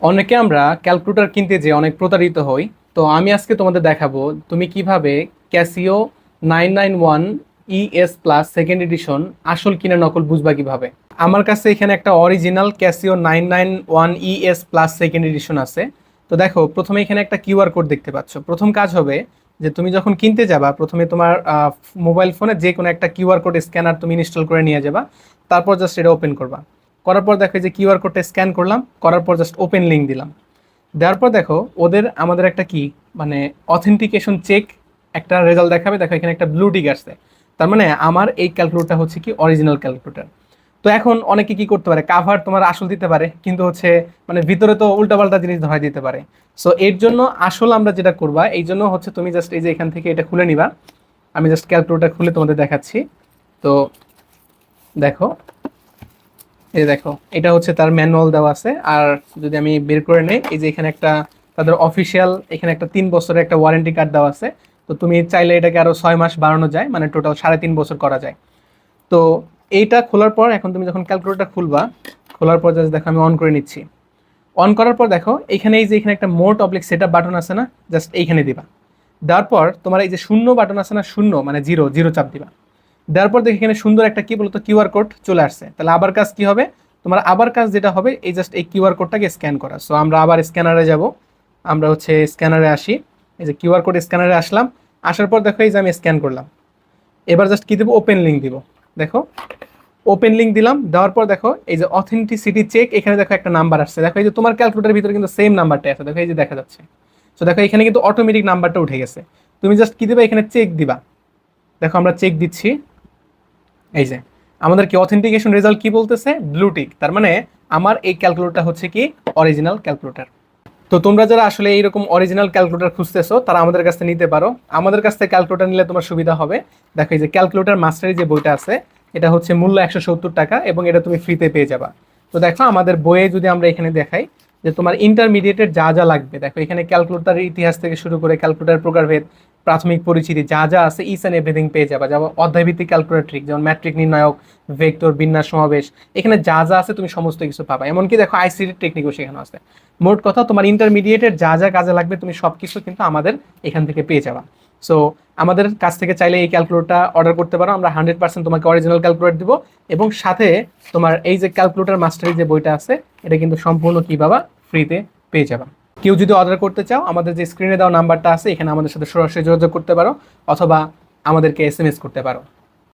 অনেকে আমরা ক্যালকুলেটর কিনতে যে অনেক প্রতারিত হই। তো আমি আজকে তোমাদের দেখাবো তুমি কীভাবে Casio nine nine one ES plus second edition আসল কিনা নকল বুঝবা কীভাবে। আমার কাছে এখানে একটা original Casio nine nine one ES plus second edition আছে। তো দেখো, প্রথমে এখানে একটা কিউআর কোড দেখতে পাচ্ছ। প্রথম কাজ হবে যে তুমি যখন কিনতে যাবা, প্রথমে তোমার মোবাইল ফোনে যে কোনো একটা কিউআর কোড স্ক্যানার তুমি ইনস্টল করে নিয়ে যাবা। তারপর জাস্ট এটা ওপেন করবা। করার পর দেখো যে কিউআর কোডটা স্ক্যান করলাম, করার পর জাস্ট ওপেন লিঙ্ক দিলাম। দেওয়ার পর দেখো ওদের আমাদের একটা কি মানে অথেন্টিকেশন চেক একটা রেজাল্ট দেখাবে। দেখো এখানে একটা ব্লু টিক আসছে। তার মানে আমার এই ক্যালকুলেটরটা হচ্ছে কি অরিজিনাল ক্যালকুলেটর তো এখন অনেকে কি করতে পারে কাভার তোমার আসল দিতে পারে, কিন্তু হচ্ছে মানে ভিতরে তো উল্টাপাল্টা জিনিস ধরাই দিতে পারে। সো এর জন্য আসল আমরা যেটা করবা, এই জন্য হচ্ছে তুমি জাস্ট এই যে এখান থেকে এটা খুলে নিবা। আমি জাস্ট ক্যালকুলেটর খুলে তোমাদের দেখাচ্ছি। তো দেখো এই দেখো, এটা হচ্ছে তার ম্যানুয়াল দেওয়া আছে। আর যদি আমি বের করে নেই, এই যে এখানে একটা তাদের অফিসিয়াল এখানে একটা তিন বছরের একটা ওয়ারেন্টি কার্ড দেওয়া আছে। তো তুমি চাইলে এটাকে আরও ছয় মাস বাড়ানো যায় মানে টোটাল সাড়ে তিন বছর করা যায়। তো এইটা খোলার পর এখন তুমি যখন ক্যালকুলেটর খুলবা, খোলার পর জাস্ট দেখো আমি অন করে নিচ্ছি। অন করার পর দেখো, এখানে এই যে এখানে একটা মোট অবলিক সেট বাটন আছে না জাস্ট এইখানে দিবা। দেওয়ার পর তোমার এই যে শূন্য বাটন আছে না, শূন্য মানে জিরো জিরো চাপ দিবা। দেওয়ার পর দেখি এখানে সুন্দর একটা কি বলতো কিউআর কোড চলে আসছে। তাহলে আবার কাজ কি হবে? তোমার আবার কাজ যেটা হবে, এই জাস্ট এই কিউআর কোডটাকে স্ক্যান করা। সো আমরা আবার স্ক্যানারে যাব। আমরা হচ্ছে স্ক্যানারে আসি। এই যে কিউআর কোড স্ক্যানারে আসলাম। আসার পর দেখো এই যে আমি স্ক্যান করলাম। এবার জাস্ট কি দেবো? ওপেন লিঙ্ক দিব। দেখো ওপেন লিঙ্ক দিলাম। দেওয়ার পর দেখো, এই যে অথেন্টিসিটি চেক এখানে দেখো একটা নাম্বার আসছে। দেখো, এই যে তোমার ক্যালকুলেটারের ভিতরে কিন্তু সেম নাম্বারটা আছে। দেখো, এই যে দেখা যাচ্ছে। সো দেখো, এখানে কিন্তু অটোমেটিক নাম্বারটা উঠে গেছে। তুমি জাস্ট কি দিবা? এখানে চেক দিবা। দেখো, আমরা চেক দিচ্ছি। এই যে, আমাদের কি অথেন্টিকেশন রেজাল্ট কি বলতেছে? ব্লুটিক তার মানে আমার এই ক্যালকুলেটরটা হচ্ছে কি অরিজিনাল ক্যালকুলেটর তো তোমরা যারা আসলে এইরকম অরিজিনাল ক্যালকুলেটর খুঁজতেছো, তারা আমাদের কাছ নিতে পারো। আমাদের কাছ থেকে ক্যালকুলেটর নিলে তোমার সুবিধা হবে। দেখো এই যে ক্যালকুলেটর মাস্টারি যে বইটা আছে, এটা হচ্ছে মূল্য একশো সত্তর টাকা এবং এটা তুমি ফ্রিতে পেয়ে যাবা। তো দেখো, আমাদের বইয়ে যদি আমরা এখানে দেখাই যে তোমার ইন্টারমিডিয়েটের যা যা লাগবে। দেখো, এখানে ক্যালকুলেটারের ইতিহাস থেকে শুরু করে ক্যালকুলেটার প্রকারভেদ, প্রাথমিক পরিচিতি, যা যা আছে ইস অ্যান্ড এভরিথিং পেয়ে যাবা। যেমন অধ্যায়ভিত্তিক ক্যালকুলেটর ট্রিক যেমন ম্যাট্রিক নির্ণায়ক ভেক্টর বিন্যাস, সমাবেশ, এখানে যা যা আছে তুমি সমস্ত কিছু পাবা। এমনকি দেখো আইসিডি টেকনিকও সেখানে আছে। মোট কথা, তোমার ইন্টারমিডিয়েটের যা যা কাজে লাগবে তুমি সব কিছু কিন্তু আমাদের এখান থেকে পেয়ে যাবা। সো আমাদের কাছ থেকে চাইলে এই ক্যালকুলেটরটা অর্ডার করতে পারো। আমরা হান্ড্রেড পার্সেন্ট তোমাকে অরিজিনাল ক্যালকুলেটর দিব। এবং সাথে তোমার এই যে ক্যালকুলেটর মাস্টারি যে বইটা আছে, এটা কিন্তু সম্পূর্ণ কি পাবা? ফ্রিতে পেয়ে যাবেন কেউ যদি অর্ডার করতে চাও, আমাদের যে স্ক্রিনে দেওয়া নাম্বারটা আছে, এখানে আমাদের সাথে সরাসরি যোগাযোগ করতে পারো, অথবা আমাদেরকে এস করতে পারো।